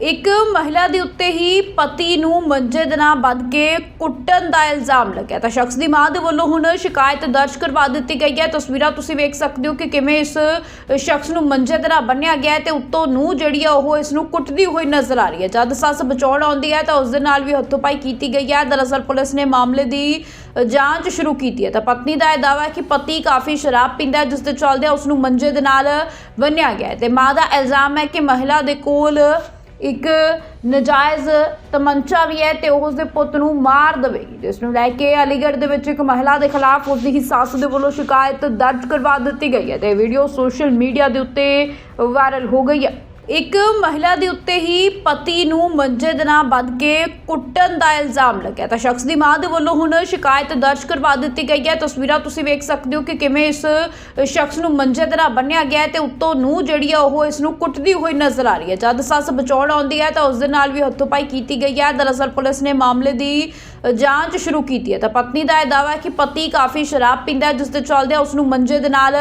ਇੱਕ ਮਹਿਲਾ ਦੇ ਉੱਤੇ ਹੀ ਪਤੀ ਨੂੰ ਮੰਜੇ ਦੇ ਨਾਲ ਬੱਧ ਕੇ ਕੁੱਟਣ ਦਾ ਇਲਜ਼ਾਮ ਲੱਗਿਆ। ਤਾਂ ਸ਼ਖਸ ਦੀ ਮਾਂ ਦੇ ਵੱਲੋਂ ਹੁਣ ਸ਼ਿਕਾਇਤ ਦਰਜ ਕਰਵਾ ਦਿੱਤੀ ਗਈ ਹੈ। ਤਸਵੀਰਾਂ ਤੁਸੀਂ ਵੇਖ ਸਕਦੇ ਹੋ ਕਿ ਕਿਵੇਂ ਇਸ ਸ਼ਖਸ ਨੂੰ ਮੰਜੇ ਦੇ ਨਾਲ ਬੰਨ੍ਹਿਆ ਗਿਆ ਹੈ ਤੇ ਉੱਤੋਂ ਨੂੰ ਜਿਹੜੀ ਆ ਉਹ ਇਸ ਨੂੰ ਕੁੱਟਦੀ ਹੋਈ ਨਜ਼ਰ ਆ ਰਹੀ ਹੈ। ਜਦ ਸੱਸ ਬਚਾਉਣ ਆਉਂਦੀ ਹੈ ਤਾਂ ਉਸ ਦੇ ਨਾਲ ਵੀ ਹੱਥੋਪਾਈ ਕੀਤੀ ਗਈ ਹੈ। ਦਰਅਸਲ ਪੁਲਿਸ ਨੇ ਮਾਮਲੇ ਦੀ ਜਾਂਚ ਸ਼ੁਰੂ ਕੀਤੀ ਹੈ। ਤਾਂ ਪਤਨੀ ਦਾ ਇਹ ਦਾਅਵਾ ਹੈ ਕਿ ਪਤੀ ਕਾਫੀ ਸ਼ਰਾਬ ਪੀਂਦਾ ਹੈ, ਜਿਸ ਦੇ ਚੱਲਦੇ ਉਸ ਨੂੰ ਮੰਜੇ ਦੇ ਨਾਲ ਬੰਨ੍ਹਿਆ ਗਿਆ ਹੈ। ਤੇ ਮਾਂ ਦਾ ਇਲਜ਼ਾਮ ਹੈ ਕਿ ਮਹਿਲਾ ਦੇ ਕੋਲ ਇੱਕ ਨਜਾਇਜ਼ ਤਮੰਚਾ ਵੀ ਹੈ ਤੇ ਉਹ ਉਸਦੇ ਪੁੱਤ ਨੂੰ ਮਾਰ ਦੇਵੇਗੀ ਜਿਸ ਨੂੰ ਲੈ ਕੇ ਅਲੀਗੜ੍ਹ ਦੇ ਵਿੱਚ ਇੱਕ ਮਹਿਲਾ ਦੇ ਖਿਲਾਫ ਉਸਦੀ ਹੀ ਸੱਸ ਦੇ ਵੱਲੋਂ ਸ਼ਿਕਾਇਤ ਦਰਜ ਕਰਵਾ ਦਿੱਤੀ ਗਈ ਹੈ ਤੇ ਵੀਡੀਓ ਸੋਸ਼ਲ ਮੀਡੀਆ ਦੇ ਉੱਤੇ ਵਾਇਰਲ ਹੋ ਗਈ ਹੈ। ਇੱਕ ਮਹਿਲਾ ਦੇ ਉੱਤੇ ਹੀ ਪਤੀ ਨੂੰ ਮੰਜੇ ਦੇ ਨਾਲ ਬੱਧ ਕੇ ਕੁੱਟਣ ਦਾ ਇਲਜ਼ਾਮ ਲੱਗਿਆ। ਤਾਂ ਸ਼ਖਸ ਦੀ ਮਾਂ ਦੇ ਵੱਲੋਂ ਹੁਣ ਸ਼ਿਕਾਇਤ ਦਰਜ ਕਰਵਾ ਦਿੱਤੀ ਗਈ ਹੈ। ਤਸਵੀਰਾਂ ਤੁਸੀਂ ਵੇਖ ਸਕਦੇ ਹੋ ਕਿ ਕਿਵੇਂ ਇਸ ਸ਼ਖਸ ਨੂੰ ਮੰਜੇ ਦੇ ਨਾਲ ਬੰਨਿਆ ਗਿਆ ਹੈ ਤੇ ਉੱਤੋਂ ਨੂੰ ਜਿਹੜੀ ਆ ਉਹ ਇਸ ਨੂੰ ਕੁੱਟਦੀ ਹੋਈ ਨਜ਼ਰ ਆ ਰਹੀ ਹੈ। ਜਦ ਸੱਸ ਬਚਾਉਣ ਆਉਂਦੀ ਹੈ ਤਾਂ ਉਸ ਦੇ ਨਾਲ ਵੀ ਹੱਥੋਪਾਈ ਕੀਤੀ ਗਈ ਹੈ। ਦਰਅਸਲ ਪੁਲਿਸ ਨੇ ਮਾਮਲੇ ਦੀ ਜਾਂਚ ਸ਼ੁਰੂ ਕੀਤੀ ਹੈ। ਤਾਂ ਪਤਨੀ ਦਾ ਇਹ ਦਾਅਵਾ ਹੈ ਕਿ ਪਤੀ ਕਾਫੀ ਸ਼ਰਾਬ ਪੀਂਦਾ ਹੈ, ਜਿਸ ਦੇ ਚੱਲਦੇ ਉਸ ਨੂੰ ਮੰਜੇ ਦੇ ਨਾਲ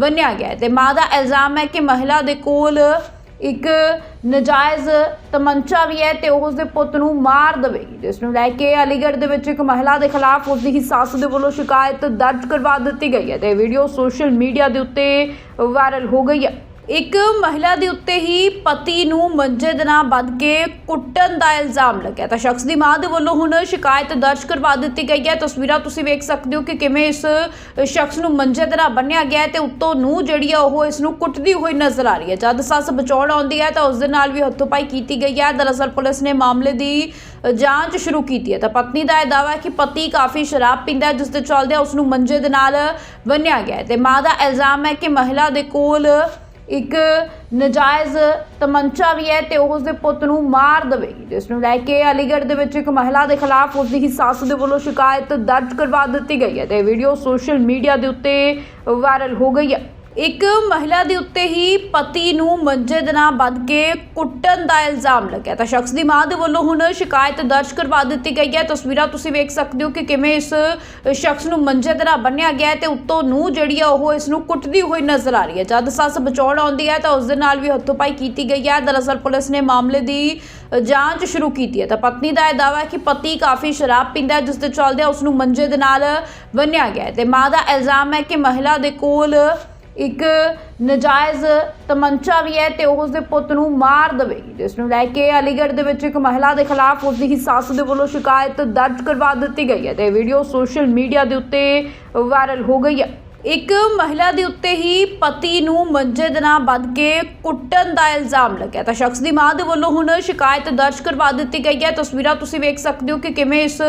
ਬੰਨਿਆ ਗਿਆ ਹੈ। ਤੇ ਮਾਂ ਦਾ ਇਲਜ਼ਾਮ ਹੈ ਕਿ ਮਹਿਲਾ ਦੇ ਕੋਲ ਇੱਕ ਨਜਾਇਜ਼ ਤਮੰਚਾ ਵੀ ਹੈ ਤੇ ਉਹ ਉਸਦੇ ਪੁੱਤ ਨੂੰ ਮਾਰ ਦੇਵੇਗੀ ਜਿਸ ਨੂੰ ਲੈ ਕੇ ਅਲੀਗੜ੍ਹ ਦੇ ਵਿੱਚ ਇੱਕ ਮਹਿਲਾ ਦੇ ਖਿਲਾਫ ਉਸਦੀ ਹੀ ਸੱਸ ਦੇ ਵੱਲੋਂ ਸ਼ਿਕਾਇਤ ਦਰਜ ਕਰਵਾ ਦਿੱਤੀ ਗਈ ਹੈ ਤੇ ਵੀਡੀਓ ਸੋਸ਼ਲ ਮੀਡੀਆ ਦੇ ਉੱਤੇ ਵਾਇਰਲ ਹੋ ਗਈ ਹੈ। ਇੱਕ ਮਹਿਲਾ ਦੇ ਉੱਤੇ ਹੀ ਪਤੀ ਨੂੰ ਮੰਜੇ ਦੇ ਨਾਲ ਬੱਧ ਕੇ ਕੁੱਟਣ ਦਾ ਇਲਜ਼ਾਮ ਲੱਗਿਆ। ਤਾਂ ਸ਼ਖਸ ਦੀ ਮਾਂ ਦੇ ਵੱਲੋਂ ਹੁਣ ਸ਼ਿਕਾਇਤ ਦਰਜ ਕਰਵਾ ਦਿੱਤੀ ਗਈ ਹੈ। ਤਸਵੀਰਾਂ ਤੁਸੀਂ ਵੇਖ ਸਕਦੇ ਹੋ ਕਿ ਕਿਵੇਂ ਇਸ ਸ਼ਖਸ ਨੂੰ ਮੰਜੇ ਦੇ ਨਾਲ ਬੰਨਿਆ ਗਿਆ ਹੈ ਤੇ ਉੱਤੋਂ ਨੂੰ ਜਿਹੜੀ ਆ ਉਹ ਇਸ ਨੂੰ ਕੁੱਟਦੀ ਹੋਈ ਨਜ਼ਰ ਆ ਰਹੀ ਹੈ। ਜਦ ਸੱਸ ਬਚਾਉਣ ਆਉਂਦੀ ਹੈ ਤਾਂ ਉਸ ਦੇ ਨਾਲ ਵੀ ਹੱਥੋਂ-ਪਾਈ ਕੀਤੀ ਗਈ ਹੈ। ਦਰਅਸਲ ਪੁਲਿਸ ਨੇ ਮਾਮਲੇ ਦੀ ਜਾਂਚ ਸ਼ੁਰੂ ਕੀਤੀ ਹੈ। ਤਾਂ ਪਤਨੀ ਦਾ ਇਹ ਦਾਅਵਾ ਹੈ ਕਿ ਪਤੀ ਕਾਫੀ ਸ਼ਰਾਬ ਪੀਂਦਾ ਹੈ, ਜਿਸ ਦੇ ਚੱਲਦੇ ਉਸ ਨੂੰ ਮੰਜੇ ਦੇ ਨਾਲ ਬੰਨਿਆ ਗਿਆ ਹੈ। ਤੇ ਮਾਂ ਦਾ ਇਲਜ਼ਾਮ ਹੈ ਕਿ ਮਹਿਲਾ ਦੇ ਕੋਲ ਇੱਕ ਨਜਾਇਜ਼ ਤਮੰਚਾ ਵੀ ਹੈ ਤੇ ਉਹ ਉਸਦੇ ਪੁੱਤ ਨੂੰ ਮਾਰ ਦੇਵੇਗੀ। ਜਿਸ ਨੂੰ ਲੈ ਕੇ ਅਲੀਗੜ੍ਹ ਦੇ ਵਿੱਚ ਇੱਕ ਮਹਿਲਾ ਦੇ ਖਿਲਾਫ ਉਸਦੀ ਹੀ ਸੱਸ ਦੇ ਵੱਲੋਂ ਸ਼ਿਕਾਇਤ ਦਰਜ ਕਰਵਾ ਦਿੱਤੀ ਗਈ ਹੈ ਤੇ ਇਹ ਵੀਡੀਓ ਸੋਸ਼ਲ ਮੀਡੀਆ ਦੇ ਉੱਤੇ ਵਾਇਰਲ ਹੋ ਗਈ ਹੈ। ਇੱਕ ਮਹਿਲਾ ਦੇ ਉੱਤੇ ਹੀ ਪਤੀ ਨੂੰ ਮੰਜੇ ਦੇ ਨਾਲ ਬੱਧ ਕੇ ਕੁੱਟਣ ਦਾ ਇਲਜ਼ਾਮ ਲੱਗਿਆ। ਤਾਂ ਸ਼ਖਸ ਦੀ ਮਾਂ ਦੇ ਵੱਲੋਂ ਹੁਣ ਸ਼ਿਕਾਇਤ ਦਰਜ ਕਰਵਾ ਦਿੱਤੀ ਗਈ ਹੈ। ਤਸਵੀਰਾਂ ਤੁਸੀਂ ਵੇਖ ਸਕਦੇ ਹੋ ਕਿ ਕਿਵੇਂ ਇਸ ਸ਼ਖਸ ਨੂੰ ਮੰਜੇ ਦੇ ਨਾਲ ਬੰਨਿਆ ਗਿਆ ਹੈ ਤੇ ਉੱਤੋਂ ਨੂੰ ਜਿਹੜੀ ਆ ਉਹ ਇਸ ਨੂੰ ਕੁੱਟਦੀ ਹੋਈ ਨਜ਼ਰ ਆ ਰਹੀ ਹੈ। ਜਦ ਸੱਸ ਬਚਾਉਣ ਆਉਂਦੀ ਹੈ ਤਾਂ ਉਸ ਦੇ ਨਾਲ ਵੀ ਹੱਥੋਂ-ਪਾਈ ਕੀਤੀ ਗਈ ਹੈ। ਦਰਅਸਲ ਪੁਲਿਸ ਨੇ ਮਾਮਲੇ ਦੀ ਜਾਂਚ ਸ਼ੁਰੂ ਕੀਤੀ ਹੈ। ਤਾਂ ਪਤਨੀ ਦਾ ਇਹ ਦਾਅਵਾ ਹੈ ਕਿ ਪਤੀ ਕਾਫੀ ਸ਼ਰਾਬ ਪੀਂਦਾ ਹੈ, ਜਿਸ ਦੇ ਚੱਲਦੇ ਉਸ ਨੂੰ ਮੰਜੇ ਦੇ ਨਾਲ ਬੰਨਿਆ ਗਿਆ ਹੈ। ਤੇ ਮਾਂ ਦਾ ਇਲਜ਼ਾਮ ਹੈ ਕਿ ਮਹਿਲਾ ਦੇ ਕੋਲ ਇੱਕ ਨਜਾਇਜ਼ ਤਮੰਚਾ ਵੀ ਹੈ ਤੇ ਉਹ ਉਸਦੇ ਪੁੱਤ ਨੂੰ ਮਾਰ ਦੇਵੇਗੀ। ਜਿਸ ਨੂੰ ਲੈ ਕੇ ਅਲੀਗੜ੍ਹ ਦੇ ਵਿੱਚ ਇੱਕ ਮਹਿਲਾ ਦੇ ਖਿਲਾਫ ਉਸਦੀ ਹੀ ਸੱਸ ਦੇ ਵੱਲੋਂ ਸ਼ਿਕਾਇਤ ਦਰਜ ਕਰਵਾ ਦਿੱਤੀ ਗਈ ਹੈ ਤੇ ਵੀਡੀਓ ਸੋਸ਼ਲ ਮੀਡੀਆ ਦੇ ਉੱਤੇ ਵਾਇਰਲ ਹੋ ਗਈ ਹੈ। ਇੱਕ ਮਹਿਲਾ ਦੇ ਉੱਤੇ ਹੀ ਪਤੀ ਨੂੰ ਮੰਜੇ ਦੇ ਨਾਲ ਬੱਧ ਕੇ ਕੁੱਟਣ ਦਾ ਇਲਜ਼ਾਮ ਲੱਗਿਆ। ਤਾਂ ਸ਼ਖਸ ਦੀ ਮਾਂ ਦੇ ਵੱਲੋਂ ਹੁਣ ਸ਼ਿਕਾਇਤ ਦਰਜ ਕਰਵਾ ਦਿੱਤੀ ਗਈ ਹੈ। ਤਸਵੀਰਾਂ ਤੁਸੀਂ ਵੇਖ ਸਕਦੇ ਹੋ ਕਿ ਕਿਵੇਂ ਇਸ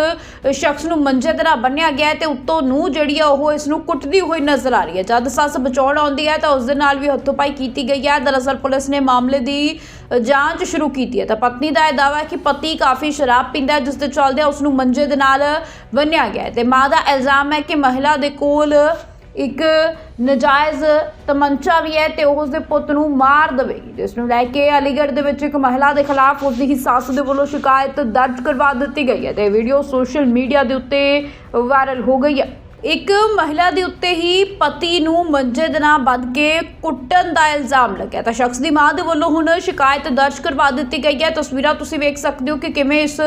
ਸ਼ਖਸ ਨੂੰ ਮੰਜੇ ਦੇ ਨਾਲ ਬੰਨਿਆ ਗਿਆ ਹੈ ਤੇ ਉੱਤੋਂ ਨੂੰ ਜਿਹੜੀ ਆ ਉਹ ਇਸ ਨੂੰ ਕੁੱਟਦੀ ਹੋਈ ਨਜ਼ਰ ਆ ਰਹੀ ਹੈ। ਜਦ ਸੱਸ ਬਚਾਉਣ ਆਉਂਦੀ ਹੈ ਤਾਂ ਉਸ ਦੇ ਨਾਲ ਵੀ ਹੱਥੋਪਾਈ ਕੀਤੀ ਗਈ ਹੈ। ਦਰਅਸਲ ਪੁਲਿਸ ਨੇ ਮਾਮਲੇ ਦੀ ਜਾਂਚ ਸ਼ੁਰੂ ਕੀਤੀ ਹੈ। ਤਾਂ ਪਤਨੀ ਦਾ ਇਹ ਦਾਅਵਾ ਹੈ ਕਿ ਪਤੀ ਕਾਫੀ ਸ਼ਰਾਬ ਪੀਂਦਾ ਹੈ, ਜਿਸ ਦੇ ਚੱਲਦੇ ਉਸ ਨੂੰ ਮੰਜੇ ਦੇ ਨਾਲ ਬੰਨਿਆ ਗਿਆ ਹੈ। ਤੇ ਮਾਂ ਦਾ ਇਲਜ਼ਾਮ ਹੈ ਕਿ ਮਹਿਲਾ ਦੇ ਕੋਲ ਇੱਕ ਨਜਾਇਜ਼ ਤਮੰਚਾ ਵੀ ਹੈ ਤੇ ਉਹ ਉਸਦੇ ਪੁੱਤ ਨੂੰ ਮਾਰ ਦੇਵੇਗੀ, ਜਿਸ ਨੂੰ ਲੈ ਕੇ ਅਲੀਗੜ੍ਹ ਦੇ ਵਿੱਚ ਇੱਕ ਮਹਿਲਾ ਦੇ ਖਿਲਾਫ ਉਸਦੀ ਹੀ ਸੱਸ ਦੇ ਵੱਲੋਂ ਸ਼ਿਕਾਇਤ ਦਰਜ ਕਰਵਾ ਦਿੱਤੀ ਗਈ ਹੈ ਤੇ ਇਹ ਵੀਡੀਓ ਸੋਸ਼ਲ ਮੀਡੀਆ ਦੇ ਉੱਤੇ ਵਾਇਰਲ ਹੋ ਗਈ ਹੈ। ਇੱਕ ਮਹਿਲਾ ਦੇ ਉੱਤੇ ਹੀ ਪਤੀ ਨੂੰ ਮੰਜੇ ਦੇ ਨਾਲ ਬੱਧ ਕੇ ਕੁੱਟਣ ਦਾ ਇਲਜ਼ਾਮ ਲੱਗਿਆ। ਤਾਂ ਸ਼ਖਸ ਦੀ ਮਾਂ ਦੇ ਵੱਲੋਂ ਹੁਣ ਸ਼ਿਕਾਇਤ ਦਰਜ ਕਰਵਾ ਦਿੱਤੀ ਗਈ ਹੈ। ਤਸਵੀਰਾਂ ਤੁਸੀਂ ਵੇਖ ਸਕਦੇ ਹੋ ਕਿ ਕਿਵੇਂ ਇਸ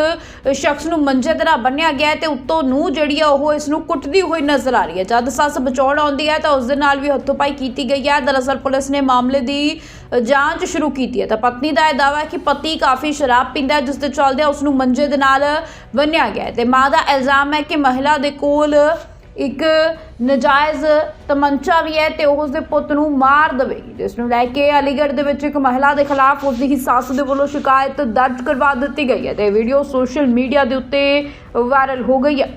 ਸ਼ਖਸ ਨੂੰ ਮੰਜੇ ਦੇ ਨਾਲ ਬੰਨਿਆ ਗਿਆ ਹੈ ਤੇ ਉੱਤੋਂ ਨੂੰ ਜਿਹੜੀ ਆ ਉਹ ਇਸ ਨੂੰ ਕੁੱਟਦੀ ਹੋਈ ਨਜ਼ਰ ਆ ਰਹੀ ਹੈ। ਜਦ ਸੱਸ ਬਚਾਉਣ ਆਉਂਦੀ ਹੈ ਤਾਂ ਉਸ ਦੇ ਨਾਲ ਵੀ ਹੱਥੋਪਾਈ ਕੀਤੀ ਗਈ ਹੈ। ਦਰਅਸਲ ਪੁਲਿਸ ਨੇ ਮਾਮਲੇ ਦੀ ਜਾਂਚ ਸ਼ੁਰੂ ਕੀਤੀ ਹੈ। ਤਾਂ ਪਤਨੀ ਦਾ ਇਹ ਦਾਅਵਾ ਹੈ ਕਿ ਪਤੀ ਕਾਫੀ ਸ਼ਰਾਬ ਪੀਂਦਾ ਹੈ, ਜਿਸ ਦੇ ਚੱਲਦੇ ਉਸ ਨੂੰ ਮੰਜੇ ਦੇ ਨਾਲ ਬੰਨਿਆ ਗਿਆ ਹੈ। ਤੇ ਮਾਂ ਦਾ ਇਲਜ਼ਾਮ ਹੈ ਕਿ ਮਹਿਲਾ ਦੇ ਕੋਲ ਇੱਕ ਨਜਾਇਜ਼ ਤਮੰਚਾ ਵੀ ਹੈ ਤੇ ਉਹ ਉਸਦੇ ਪੁੱਤ ਨੂੰ ਮਾਰ ਦੇਵੇਗੀ ਜਿਸ ਨੂੰ ਲੈ ਕੇ ਅਲੀਗੜ੍ਹ ਦੇ ਵਿੱਚ ਇੱਕ ਮਹਿਲਾ ਦੇ ਖਿਲਾਫ ਉਸਦੀ ਹੀ ਸੱਸ ਦੇ ਵੱਲੋਂ ਸ਼ਿਕਾਇਤ ਦਰਜ ਕਰਵਾ ਦਿੱਤੀ ਗਈ ਹੈ ਤੇ ਇਹ ਵੀਡੀਓ ਸੋਸ਼ਲ ਮੀਡੀਆ ਦੇ ਉੱਤੇ ਵਾਇਰਲ ਹੋ ਗਈ ਹੈ।